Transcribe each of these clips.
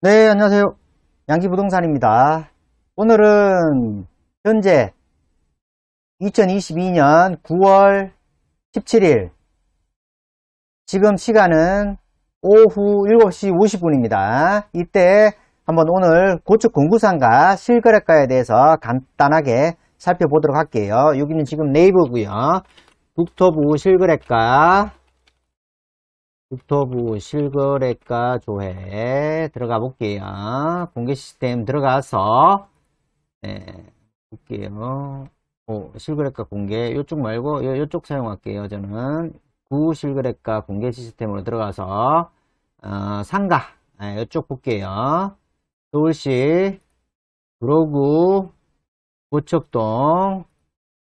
네, 안녕하세요. 양기부동산입니다. 오늘은 현재 2022년 9월 17일 지금 시간은 오후 7시 50분입니다. 이때 한번 오늘 고축 공구상가 실거래가에 대해서 간단하게 살펴보도록 할게요. 여기는 지금 네이버고요. 국토부 실거래가 국토부 실거래가 조회 들어가 볼게요. 공개 시스템 들어가서 네, 볼게요. 오, 실거래가 공개 이쪽 말고 요, 요쪽 사용할게요. 저는 구 실거래가 공개 시스템으로 들어가서 어, 상가 네, 이쪽 볼게요. 서울시 구로구 고척동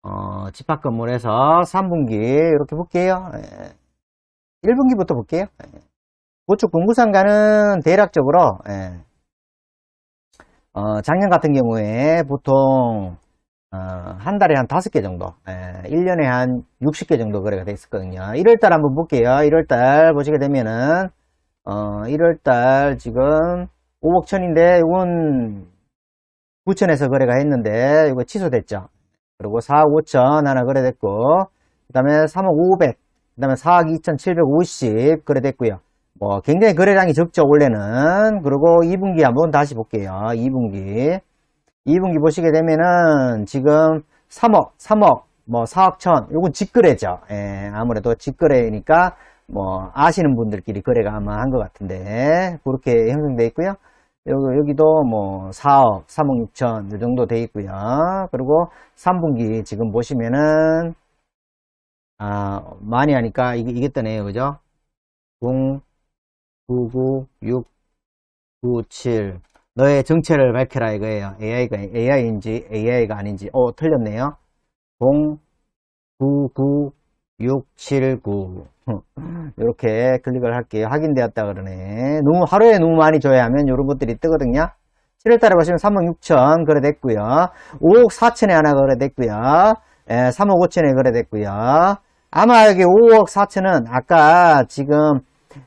어, 집합건물에서 3분기 이렇게 볼게요. 네. 1분기부터 볼게요. 고축 공구상가는 대략적으로 예. 어, 작년 같은 경우에 보통 어, 한 달에 한 5개 정도 예. 1년에 한 60개 정도 거래가 됐었거든요. 1월달 한번 볼게요. 1월달 보시게 되면은 어, 1월달 지금 5억 천인데 이건 9천에서 거래가 했는데 이거 취소됐죠. 그리고 4억 5천 하나 거래됐고 그 다음에 3억 500그 다음에 4억 2,750 거래 됐고요. 뭐 굉장히 거래량이 적죠 원래는. 그리고 2분기 한번 다시 볼게요. 2분기. 2분기 보시게 되면은 지금 3억 3억 뭐 4억 천 요건 직거래죠. 예, 아무래도 직거래니까 뭐 아시는 분들끼리 거래가 아마 한 것 같은데 그렇게 형성되어 있고요. 여기, 여기도 뭐 4억 3억 6천 이 정도 되어 있고요. 그리고 3분기 지금 보시면은 아, 많이 하니까 이게, 이게 뜨네요. 그죠? 0, 9, 9, 6, 9, 7. 너의 정체를 밝혀라 이거예요. AI가, AI인지 AI가 아닌지. 어, 틀렸네요. 0, 9, 9, 6, 7, 9. 이렇게 클릭을 할게요. 확인되었다 그러네. 너무, 하루에 너무 많이 줘야 하면 이런 것들이 뜨거든요. 7월달에 보시면 3억 6천 거래됐고요. 5억 4천에 하나 거래됐고요. 예, 3억 5천에 거래됐고요. 아마 여기 5억 4천은 아까 지금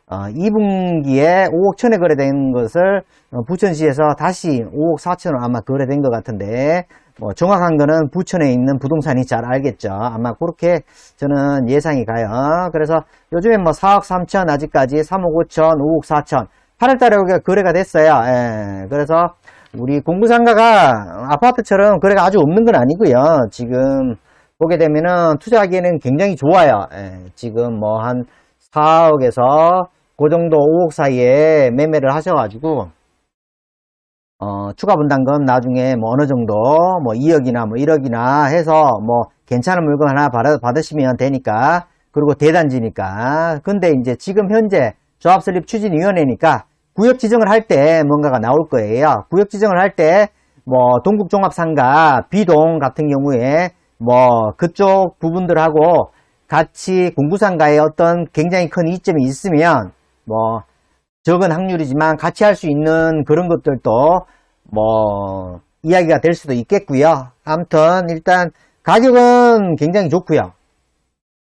어, 2분기에 5억 천에 거래된 것을 어, 부천시에서 다시 5억 4천으로 아마 거래된 것 같은데 뭐 정확한 거는 부천에 있는 부동산이 잘 알겠죠. 아마 그렇게 저는 예상이 가요. 그래서 요즘에 뭐 4억 3천 아직까지 3억 5천, 5억 4천 8월달에 여기가 거래가 됐어요. 예, 그래서 우리 공구상가가 아파트처럼 거래가 아주 없는 건 아니고요. 지금 보게 되면은 투자하기에는 굉장히 좋아요. 예, 지금 뭐 한 4억에서 그 정도 5억 사이에 매매를 하셔가지고 어, 추가 분담금 나중에 뭐 어느 정도 뭐 2억이나 뭐 1억이나 해서 뭐 괜찮은 물건 하나 받아, 받으시면 되니까 그리고 대단지니까 근데 이제 지금 현재 조합설립 추진위원회니까 구역 지정을 할 때 뭔가가 나올 거예요. 구역 지정을 할 때 뭐 동국종합상가 B동 같은 경우에 뭐 그쪽 부분들하고 같이 공구상가에 어떤 굉장히 큰 이점이 있으면 뭐 적은 확률이지만 같이 할 수 있는 그런 것들도 뭐 이야기가 될 수도 있겠고요. 아무튼 일단 가격은 굉장히 좋고요.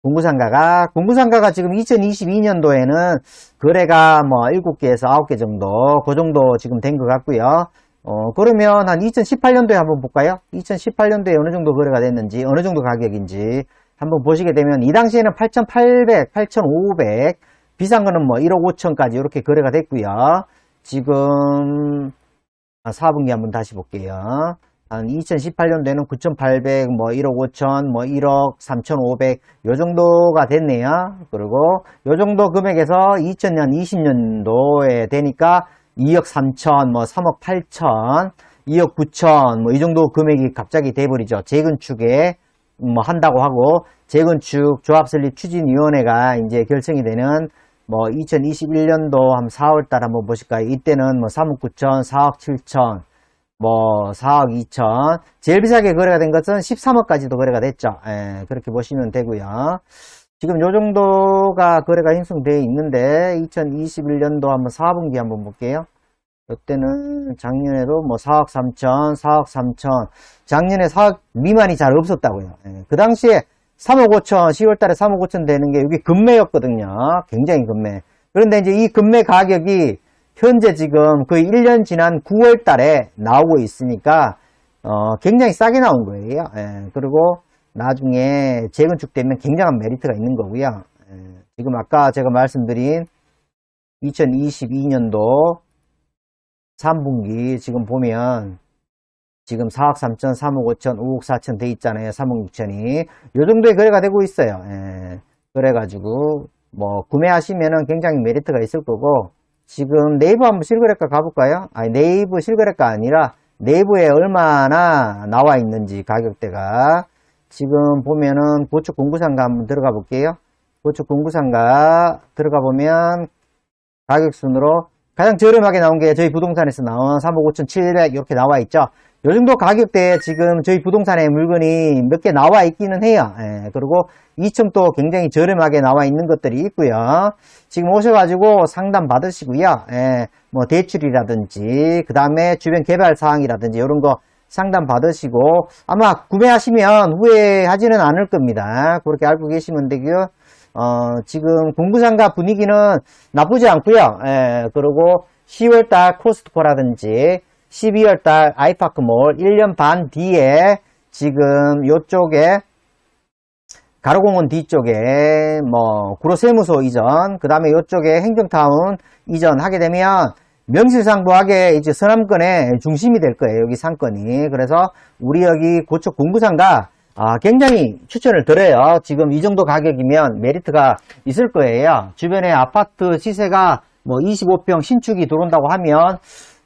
공구상가가 공구상가가 지금 2022년도에는 거래가 뭐 7개에서 9개 정도 그 정도 지금 된 것 같고요. 어, 그러면 한 2018년도에 한번 볼까요? 2018년도에 어느 정도 거래가 됐는지, 어느 정도 가격인지 한번 보시게 되면 이 당시에는 8,800, 8,500, 비싼 거는 뭐 1억 5천까지 이렇게 거래가 됐고요. 지금 4분기 한번 다시 볼게요. 한 2018년도에는 9,800, 뭐 1억 5천, 뭐 1억 3,500, 요 정도가 됐네요. 그리고 요 정도 금액에서 2000년, 20년도에 되니까 2억 3천, 뭐 3억 8천, 2억 9천, 뭐 이 정도 금액이 갑자기 돼버리죠. 재건축에 뭐 한다고 하고 재건축 조합설립 추진위원회가 이제 결성이 되는 뭐 2021년도 한 4월달 한번 보실까요? 이때는 뭐 3억 9천, 4억 7천, 뭐 4억 2천. 제일 비싸게 거래가 된 것은 13억까지도 거래가 됐죠. 예, 그렇게 보시면 되고요. 지금 요 정도가 거래가 형성되어 있는데 2021년도 한번 4분기 한번 볼게요. 이때는 작년에도 뭐 4억 3천, 4억 3천, 작년에 4억 미만이 잘 없었다고요. 예, 그 당시에 3억 5천, 10월 달에 3억 5천 되는 게 여기 금매였거든요. 굉장히 금매. 그런데 이제 이 금매 가격이 현재 지금 거의 1년 지난 9월 달에 나오고 있으니까, 어, 굉장히 싸게 나온 거예요. 예, 그리고 나중에 재건축되면 굉장한 메리트가 있는 거고요. 예, 지금 아까 제가 말씀드린 2022년도 3분기 지금 보면 지금 4억 3천, 3억 5천, 5억 4천 돼 있잖아요. 3억 6천이. 요 정도의 거래가 되고 있어요. 예. 그래가지고, 뭐, 구매하시면은 굉장히 메리트가 있을 거고, 지금 네이버 한번 실거래가 가볼까요? 아니, 네이버 실거래가 아니라, 네이버에 얼마나 나와 있는지 가격대가. 지금 보면은 고축 공구상가 한번 들어가 볼게요. 고축 공구상가 들어가 보면, 가격 순으로 가장 저렴하게 나온 게 저희 부동산에서 나온 3억 5천7백 이렇게 나와 있죠. 요 정도 가격대에 지금 저희 부동산에 물건이 몇 개 나와 있기는 해요. 예, 그리고 2층도 굉장히 저렴하게 나와 있는 것들이 있고요. 지금 오셔가지고 상담 받으시고요. 예, 뭐 대출이라든지 그 다음에 주변 개발 사항이라든지 이런 거 상담 받으시고 아마 구매하시면 후회하지는 않을 겁니다. 그렇게 알고 계시면 되고요. 어, 지금 공구상가 분위기는 나쁘지 않고요. 예, 그리고 10월달 코스트코라든지 12월달 아이파크몰 1년 반 뒤에 지금 요쪽에 가로공원 뒤쪽에 뭐 구로세무소 이전 그 다음에 요쪽에 행정타운 이전하게 되면 명실상부하게 이제 서남권의 중심이 될 거예요 여기 상권이 그래서 우리 여기 고척 공구상가 아, 굉장히 추천을 드려요. 지금 이 정도 가격이면 메리트가 있을 거예요. 주변에 아파트 시세가 뭐 25평 신축이 들어온다고 하면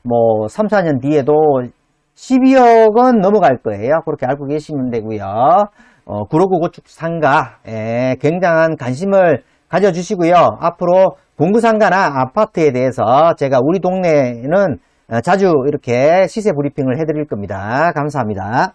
뭐 3, 4년 뒤에도 12억은 넘어갈 거예요. 그렇게 알고 계시면 되고요. 어, 구로구 고축 상가 에, 굉장한 관심을 가져주시고요. 앞으로 공구상가나 아파트에 대해서 제가 우리 동네에는 어, 자주 이렇게 시세 브리핑을 해드릴 겁니다. 감사합니다.